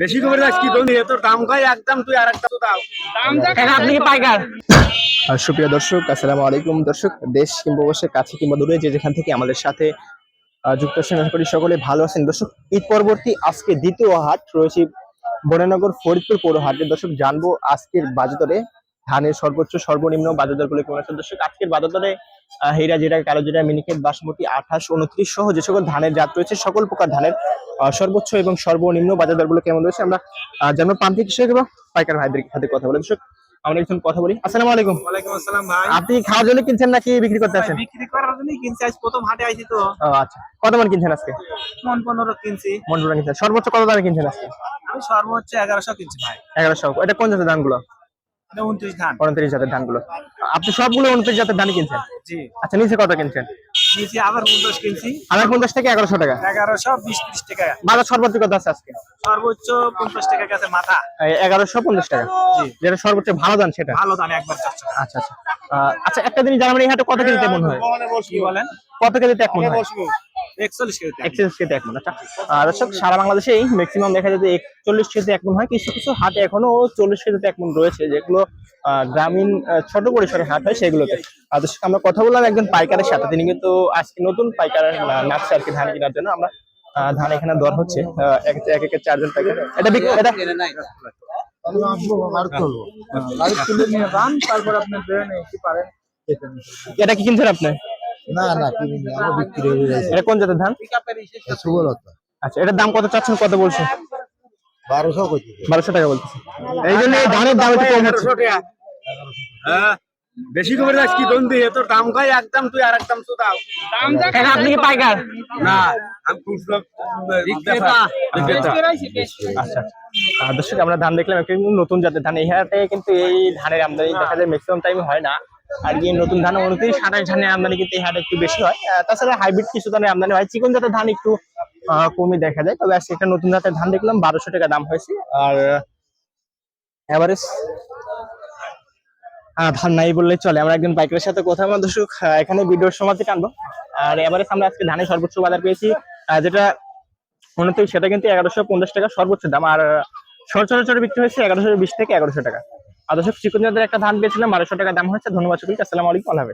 বেশি করে যাস কি তুমি তোর দাম কয়? একদম তুই আর একটা তো দাও। কাকা আপনি কি পাইকার? আর সুপ্রিয় দর্শক আসসালামু আলাইকুম। দর্শক দেশ কিংবা অবশ্যই কাছে কিংবা দূরে যে যেখান থেকে আমাদের সাথে যুক্ত আছেন আশা করি সকলে ভালো আছেন। দর্শক ঈদ পরবর্তী আজকে দ্বিতীয় হাট রয়েছে বরানগর ফরিদপুর পৌর হাটে। দর্শক জানব আজকের বাজার দরে ধানের সর্বোচ্চ সর্বনিম্ন বাজার দরগুলো কেমন আছে? দর্শক আজকের বাজার দরে হীরা যেটা কালো যেটা মিনিকেট বাসমতি আঠাশ উনত্রিশ সহ যে সকল ধানের জাত রয়েছে সকল প্রকার ধানের সর্বোচ্চ এবং সর্বনিম্ন বাজার দরগুলো কেমন রয়েছে আমরা জানব। প্রান্তিক কৃষক এবং পাইকার ভাইদের সাথে কথা বলে। দর্শক আমরা একজন কথা বলি। আসসালামু আলাইকুম। ওয়ালাইকুম আসসালাম ভাই। আপনি খাওয়ার জন্য কিনছেন নাকি বিক্রি করতে আছেন বিক্রি করার জন্যই কিনছি আজ প্রথম হাটে আইছি তো। ও আচ্ছা। কত মন কিনছেন আজকে? মন পনেরো কিনছি। মন পুরো কিনছেন। সর্বোচ্চ কত দামে কিনছেন আজকে? আমি সর্বোচ্চ এগারোশো কিনছি ভাই। এগারোশো। এটা কোন জাতের ধানগুলো? উনত্রিশ ধান। উনত্রিশ জাতের ধানগুলো। আপনি সবগুলো উনত্রিশ জাতের ধান কিনছেন? জি। আচ্ছা নিচে কত কিনছেন? নিচে আবার পঞ্চাশ কিনছি। পঞ্চাশ থেকে এগারোশো টাকা। এগারোশো বিশ ত্রিশ টাকা। বাজার সর্বোচ্চ কত আছে আজকে? সর্বোচ্চ পঞ্চাশ টাকা গেছে মাথা। এগারোশো পঞ্চাশ টাকা। জি। যেটা সর্বোচ্চ ভালো ধান সেটা? ভালো দাম একবার আচ্ছা আচ্ছা। আচ্ছা একটা জিনিস জানাবেন এই হাটে কত কেজিতে মন হয়? কি বলেন? কত কেজিতে এক মন হয়? একচল্লিশ কেজি এক মন। আচ্ছা। আর দর্শক সারা বাংলাদেশেই ম্যাক্সিমাম দেখা যায় যে একচল্লিশ কেজি এক মন হয়। কিছু কিছু হাটে এখনও চল্লিশ কেজিতে এক মন রয়েছে যেগুলো আহ, গ্রামীণ আহ, ছোট পরিসরে হাট হয় সেগুলোতে। আর দর্শক আমরা কথা বললাম একজন পাইকারের সাথে। তিনি কিন্তু আজকে নতুন পাইকার নাচছে আর কি ধান কেনার জন্য। আমরা আহ, ধান এখানে দর হচ্ছে এক এক একের চারজন পাইকার। এটা এটা তারপর আপনি কি পারেন এটা কি কিনছেন আপনি? না না কিনিনি আমার বিক্রি হয়ে গেছে এটা কোন জাতের ধান? সুবলতা আচ্ছা এটার দাম কত চাচ্ছেন কত বলছেন? বারোশো বারোশো টাকা বলতেছে। এই জন্য এই ধানের দাম একটু কম হচ্ছে হ্যাঁ বেশি করে যাস কি তোর দাম একদম তুই আর একদম তো দাও আপনি কি পাইকার? না আমি খুচরো বিক্রেতা আচ্ছা দর্শক আমরা ধান দেখলাম একটা নতুন জাতের ধান। এই হাটে কিন্তু এই ধানের আমদানি দেখা যায় ম্যাক্সিমাম টাইম হয় না। আর কি নতুন ধান উনত্রিশ আঠাশ ধানের আমদানি কিন্তু এই হাটে একটু বেশি হয়। তাছাড়া হাইব্রিড কিছু ধানের আমদানি হয়। চিকন জাতের ধান একটু কমই দেখা যায়। তবে আজকে একটা নতুন জাতের ধান দেখলাম, বারোশো টাকা দাম হয়েছে। আর এভারেজ ধান নাই বললে চলে। আমরা একজন বাইকের সাথে কথা বলব। দর্শক এখানে ভিডিওর সমাপ্তি টানবো। আর এভারেজ আমরা আজকে ধানের সর্বোচ্চ বাজার পেয়েছি। যেটা উনত্রিশ সেটা কিন্তু এগারোশো পঞ্চাশ টাকা সর্বোচ্চ দাম। আর সরচরাচর বিক্রি হয়েছে এগারোশো বিশ থেকে এগারোশো টাকা। আর দর্শক চিকন জাতের একটা ধান পেয়েছিলাম বারোশো টাকা দাম হচ্ছে ধন্যবাদ সকলকে আসসালামু আল্লাহ।